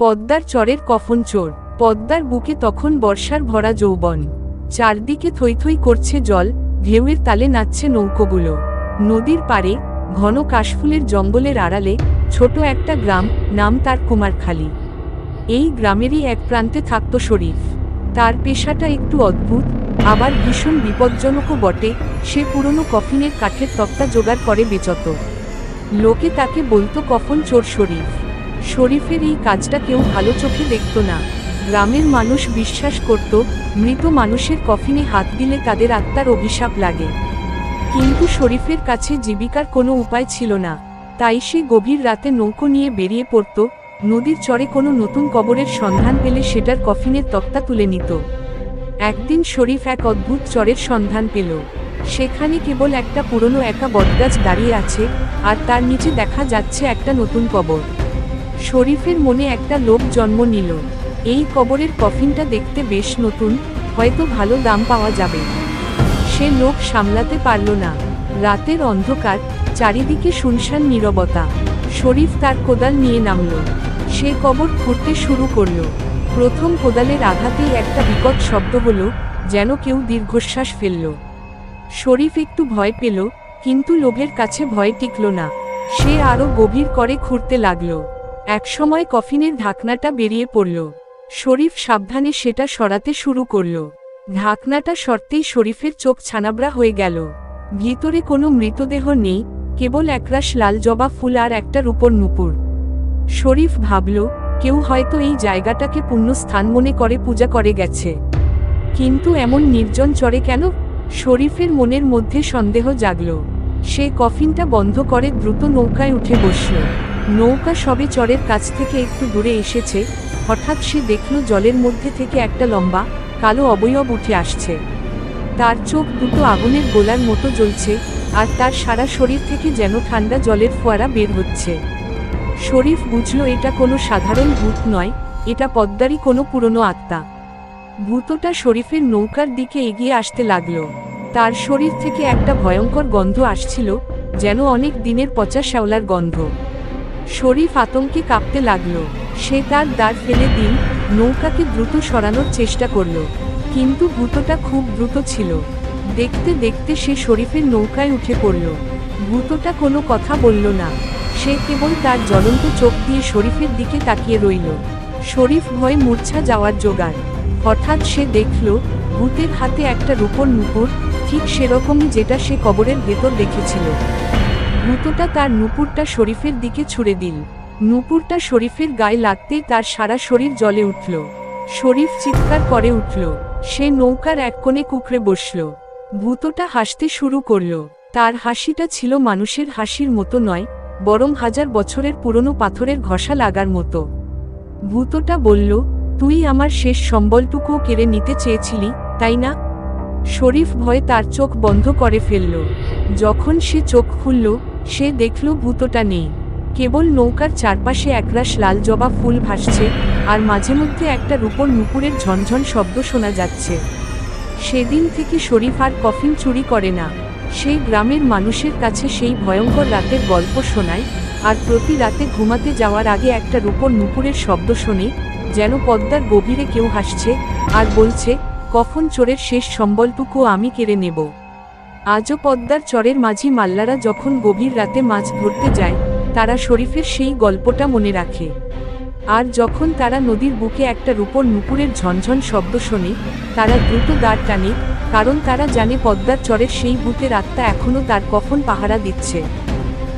পদ্মার চরের কফন চোর। পদ্মার বুকে তখন বর্ষার ভরা যৌবন। চারদিকে থই থই করছে জল, ঢেউয়ের তালে নাচছে নৌকোগুলো। নদীর পাড়ে ঘন কাশফুলের জঙ্গলের আড়ালে ছোট একটা গ্রাম, নাম তার কুমারখালী। এই গ্রামেরই এক প্রান্তে থাকত শরীফ। তার পেশাটা একটু অদ্ভুত, আবার ভীষণ বিপজ্জনকও বটে, সে পুরনো কফিনের কাঠের তক্তা জোগাড় করে বেচত। লোকে তাকে বলতো কফন চোর শরীফ। শরীফের এই কাজটা কেউ ভালো চোখে দেখত না। গ্রামের মানুষ বিশ্বাস করত, মৃত মানুষের কফিনে হাত দিলে তাদের আত্মার অভিশাপ লাগে। কিন্তু শরীফের কাছে জীবিকার কোনো উপায় ছিল না। তাই সে গভীর রাতে নৌকো নিয়ে বেরিয়ে পড়ত, নদীর চরে কোনো নতুন কবরের সন্ধান পেলে সেটার কফিনের তক্তা তুলে নিত। একদিন শরীফ এক অদ্ভুত চরের সন্ধান পেল। সেখানে কেবল একটা পুরনো একা বটগাছ দাঁড়িয়ে আছে, আর তার নিচে দেখা যাচ্ছে একটা নতুন কবর। শরীফের মনে একটা লোভ জন্ম নিল। এই কবরের কফিনটা দেখতে বেশ নতুন, হয়তো ভালো দাম পাওয়া যাবে। সে লোভ সামলাতে পারল না। রাতের অন্ধকার, চারিদিকে শুনশান নীরবতা। শরীফ তার কোদাল নিয়ে নামল। সে কবর খুঁড়তে শুরু করল। প্রথম কোদালের আঘাতেই একটা বিকট শব্দ হল, যেন কেউ দীর্ঘশ্বাস ফেলল। শরীফ একটু ভয় পেল, কিন্তু লোভের কাছে ভয় টিকল না। সে আরও গভীর করে খুঁড়তে লাগল। একসময় কফিনের ঢাকনাটা বেরিয়ে পড়ল। শরীফ সাবধানে সেটা সরাতে শুরু করল। ঢাকনাটা সরতেই শরীফের চোখ ছানাবড়া হয়ে গেল। ভিতরে কোনো মৃতদেহ নেই, কেবল একরাশ লাল জবা ফুল আর একটা রূপর নুপুর। শরীফ ভাবল, কেউ হয়তো এই জায়গাটাকে পুণ্যস্থান মনে করে পূজা করে গেছে। কিন্তু এমন নির্জন চরে কেন? শরীফের মনের মধ্যে সন্দেহ জাগল। সে কফিনটা বন্ধ করে দ্রুত নৌকায় উঠে বসল। নৌকা সবে চরের কাছ থেকে একটু দূরে এসেছে, হঠাৎ সে দেখল জলের মধ্যে থেকে একটা লম্বা, কালো অবয়ব উঠে আসছে। তার চোখ দুটো আগুনের গোলার মতো জ্বলছে, আর তার সারা শরীর থেকে যেন ঠান্ডা জলের ফোয়ারা বের হচ্ছে। শরীফ বুঝল এটা কোনো সাধারণ ভূত নয়, এটা পদ্মারই কোনো পুরনো আত্মা। ভূতটা শরীফের নৌকার দিকে এগিয়ে আসতে লাগল। তার শরীর থেকে একটা ভয়ঙ্কর গন্ধ আসছিল, যেন অনেক দিনের পচা শ্যাওলার গন্ধ। শরীফ আতঙ্কে কাঁপতে লাগল। সে তার দাঁড় ফেলে দিন, নৌকাকে দ্রুত সরানোর চেষ্টা করল। কিন্তু ভূতটা খুব দ্রুত ছিল। দেখতে দেখতে সে শরীফের নৌকায় উঠে পড়ল। ভূতটা কোনো কথা বলল না। সে কেবল তার জ্বলন্ত চোখ দিয়ে শরীফের দিকে তাকিয়ে রইল। শরীফ ভয়ে মূর্ছা যাওয়ার জোগাড়। হঠাৎ সে দেখল, ভূতের হাতে একটা রূপর নুপুর, ঠিক সেরকমই যেটা সে কবরের ভেতর দেখেছিল। ভূতটা তার নুপুরটা শরীফের দিকে ছুড়ে দিল। নুপুরটা শরীফের গায়ে লাগতেই তার সারা শরীর জলে উঠল। শরীফ চিৎকার করে উঠল। সে নৌকার এক কোণে কুকড়ে বসল। ভূতটা হাসতে শুরু করল। তার হাসিটা ছিল মানুষের হাসির মতো নয়, বরং হাজার বছরের পুরনো পাথরের ঘষা লাগার মতো। ভূতটা বলল, তুই আমার শেষ সম্বলটুকুও কেড়ে নিতে চেয়েছিলি, তাই না? শরীফ ভয়ে তার চোখ বন্ধ করে ফেলল। যখন সে চোখ খুলল, সে দেখল ভূতটা নেই। কেবল নৌকার চারপাশে একরাশ লাল জবা ফুল ভাসছে, আর মাঝে মধ্যে একটা রূপর নুপুরের ঝনঝন শব্দ শোনা যাচ্ছে। সেদিন থেকে শরীফ আর কফিন চুরি করে না। সেই গ্রামের মানুষের কাছে সেই ভয়ঙ্কর রাতের গল্প শোনায়, আর প্রতি রাতে ঘুমাতে যাওয়ার আগে একটা রূপর নুপুরের শব্দ শোনে, যেন পদ্মার গভীরে কেউ হাসছে, আর বলছে কফন চোরের শেষ সম্বলটুকু আমি কেড়ে নেব? আজও পদ্মার চরের মাঝি মাল্লারা যখন গভীর রাতে মাছ ধরতে যায়, তারা শরীফের সেই গল্পটা মনে রাখে। আর যখন তারা নদীর বুকে একটা রূপর নুপুরের ঝনঝন শব্দ শোনে, তারা দ্রুত দাঁড় টানে, কারণ তারা জানে পদ্মার চরের সেই ভূতের আত্মা এখনও তার কখন পাহারা দিচ্ছে।